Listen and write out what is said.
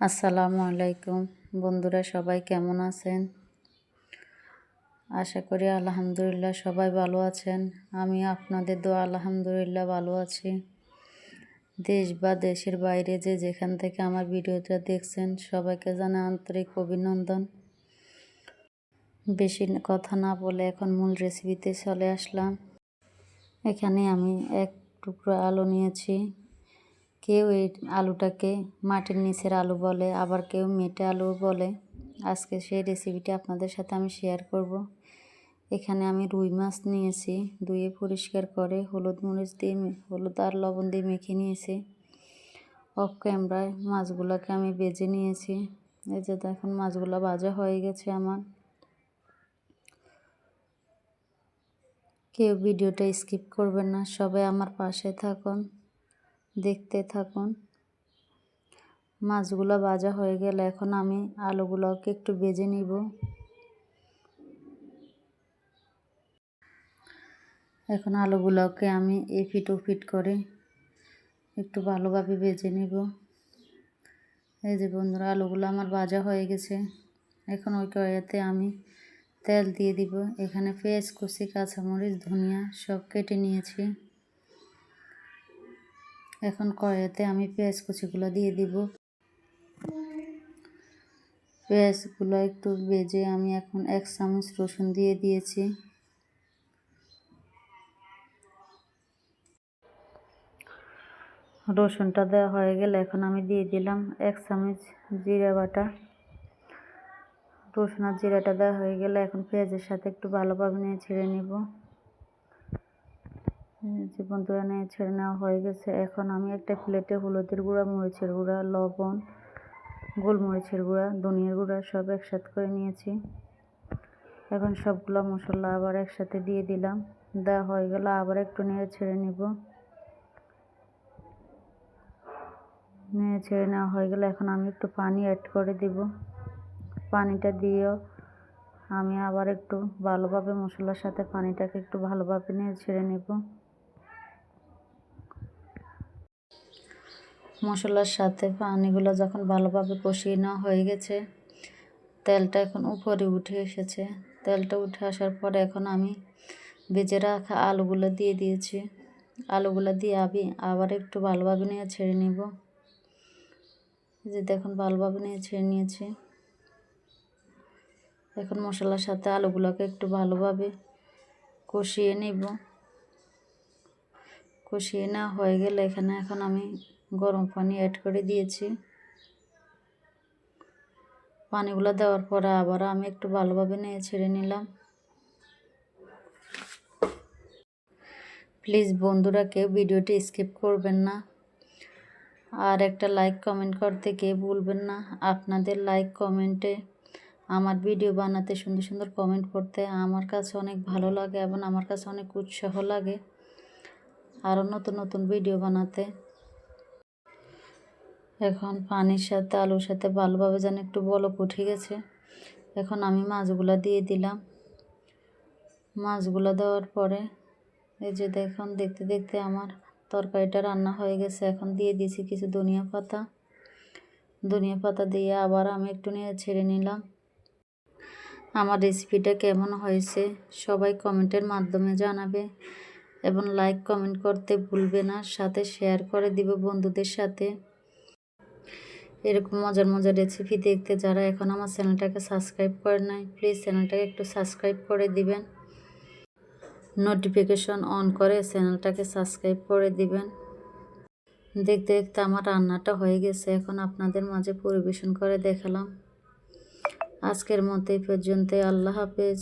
আসসালামু আলাইকুম। বন্ধুরা, সবাই কেমন আছেন? আশা করি আলহামদুলিল্লাহ সবাই ভালো আছেন। আমি আপনাদের দোয়া, আলহামদুলিল্লাহ ভালো আছি। দেশ বা দেশের বাইরে যে যেখান থেকে আমার ভিডিওটা দেখছেন, সবাইকে জানা আন্তরিক অভিনন্দন। বেশি কথা না বলে এখন মূল রেসিপিতে চলে আসলাম। এখানে আমি এক টুকরো আলু নিয়েছি। কেউ এই আলুটাকে মাটির নিচের আলু বলে, আবার কেউ মেটে আলু বলে। আজকে সেই রেসিপিটা আপনাদের সাথে আমি শেয়ার করব। এখানে আমি রুই মাছ নিয়েছি, ধুয়ে পরিষ্কার করে হলুদ মরিচ দিয়ে হলুদ আর লবণ দিয়ে মেখে নিয়েছি। অফ ক্যামেরায় মাছগুলোকে আমি বেজে নিয়েছি। এই যে দেখুন, মাছগুলো ভাজা হয়ে গেছে আমার। কেউ ভিডিওটা স্কিপ করবেন না, সবাই আমার পাশে থাকুন। দেখতে থাকুন। মাছগুলো ভাজা হয়ে গেলে এখন আমি আলুগুলোকে একটু বেজে নিব। এখন আলুগুলোকে আমি এফিট ওফিট করে একটু ভালোভাবে বেজে নিব। এই যে বন্ধুরা, আলুগুলো আমার ভাজা হয়ে গেছে। এখন ওই কড়াইতে আমি তেল দিয়ে দিব। এখানে পেঁয়াজ, কুচি, কাঁচামরিচ, ধনিয়া সব কেটে নিয়েছি। এখন কড়াইতে আমি পেঁয়াজ কুচিগুলো দিয়ে দিব। পেঁয়াজগুলো একটু বেজে আমি এখন এক চামচ রসুন দিয়ে দিয়েছি। রসুনটা দেওয়া হয়ে গেলে এখন আমি দিয়ে দিলাম এক চামচ জিরা বাটা। রসুন আর জিরাটা দেওয়া হয়ে গেলে এখন পেঁয়াজের সাথে একটু ভালোভাবে নিয়ে ছেড়ে নিব। যে বন্ধুরা নিয়ে ছেড়ে নেওয়া হয়ে গেছে। এখন আমি একটা প্লেটে হলুদের গুঁড়া, মরিচের গুঁড়া, লবণ, গোলমরিচের গুঁড়া, ধনিয়ার গুঁড়া সব একসাথে করে নিয়েছি। এখন সবগুলো মশলা আবার একসাথে দিয়ে দিলাম। দেওয়া হয়ে গেল আবার একটু নিয়ে ছেড়ে নিব। নিয়ে ছেড়ে নেওয়া হয়ে গেলে এখন আমি একটু পানি অ্যাড করে দিব। পানিটা দিয়েও আমি আবার একটু ভালোভাবে মশলার সাথে পানিটাকে একটু ভালোভাবে নিয়ে ছেড়ে নেব। মশলার সাথে পানিগুলো যখন ভালোভাবে কষিয়ে নেওয়া হয়ে গেছে, তেলটা এখন উপরে উঠে এসেছে। তেলটা উঠে আসার পরে এখন আমি ভেজে রাখা আলুগুলো দিয়ে দিয়েছি। আলুগুলো দিয়ে আমি আবার একটু ভালোভাবে নিয়ে ছেড়ে নিব। যে দেখুন, ভালোভাবে নিয়ে ছেড়ে নিয়েছি। এখন মশলার সাথে আলুগুলোকে একটু ভালোভাবে কষিয়ে নিব। কষিয়ে না হয়ে গেলে এখানে এখন আমি গরম পানি অ্যাড করে দিয়েছি। পানিগুলো দেওয়ার পরে আবার আমি একটু ভালোভাবে নিয়ে ছেড়ে নিলাম। প্লিজ বন্ধুরা কেউ ভিডিওটি স্কিপ করবেন না। আর একটা লাইক কমেন্ট করতে কেউ ভুলবেন না। আপনাদের লাইক কমেন্টে আমার ভিডিও বানাতে সুন্দর সুন্দর কমেন্ট করতে আমার কাছে অনেক ভালো লাগে এবং আমার কাছে অনেক উৎসাহ লাগে। আরও নতুন নতুন ভিডিও বানাতে। এখন পানির সাথে আলুর সাথে ভালোভাবে যেন একটু বলক উঠে গেছে। এখন আমি মাছগুলো দিয়ে দিলাম। মাছগুলো দেওয়ার পরে এই যে দেখুন, দেখতে দেখতে আমার তরকারিটা রান্না হয়ে গেছে। এখন দিয়ে দিয়েছি কিছু ধনিয়া পাতা। ধনিয়া পাতা দিয়ে আবার আমি একটু নিয়ে ছেড়ে নিলাম। আমার রেসিপিটা কেমন হয়েছে সবাই কমেন্টের মাধ্যমে জানাবে। এবং লাইক কমেন্ট করতে ভুলবে না। সাথে শেয়ার করে দিবে বন্ধুদের সাথে। এরকম মজার মজার রেসিপি দেখতে যারা এখন আমার চ্যানেলটাকে সাবস্ক্রাইব করে নাই প্লিজ চ্যানেলটাকে একটু সাবস্ক্রাইব করে দিবেন। নোটিফিকেশন অন করে চ্যানেলটাকে সাবস্ক্রাইব করে দিবেন। দেখতে দেখতে আমার রান্নাটা হয়ে গেছে। এখন আপনাদের মাঝে পরিবেশন করে দেখালাম। আজকের মতো এই পর্যন্ত আল্লাহ হাফেজ।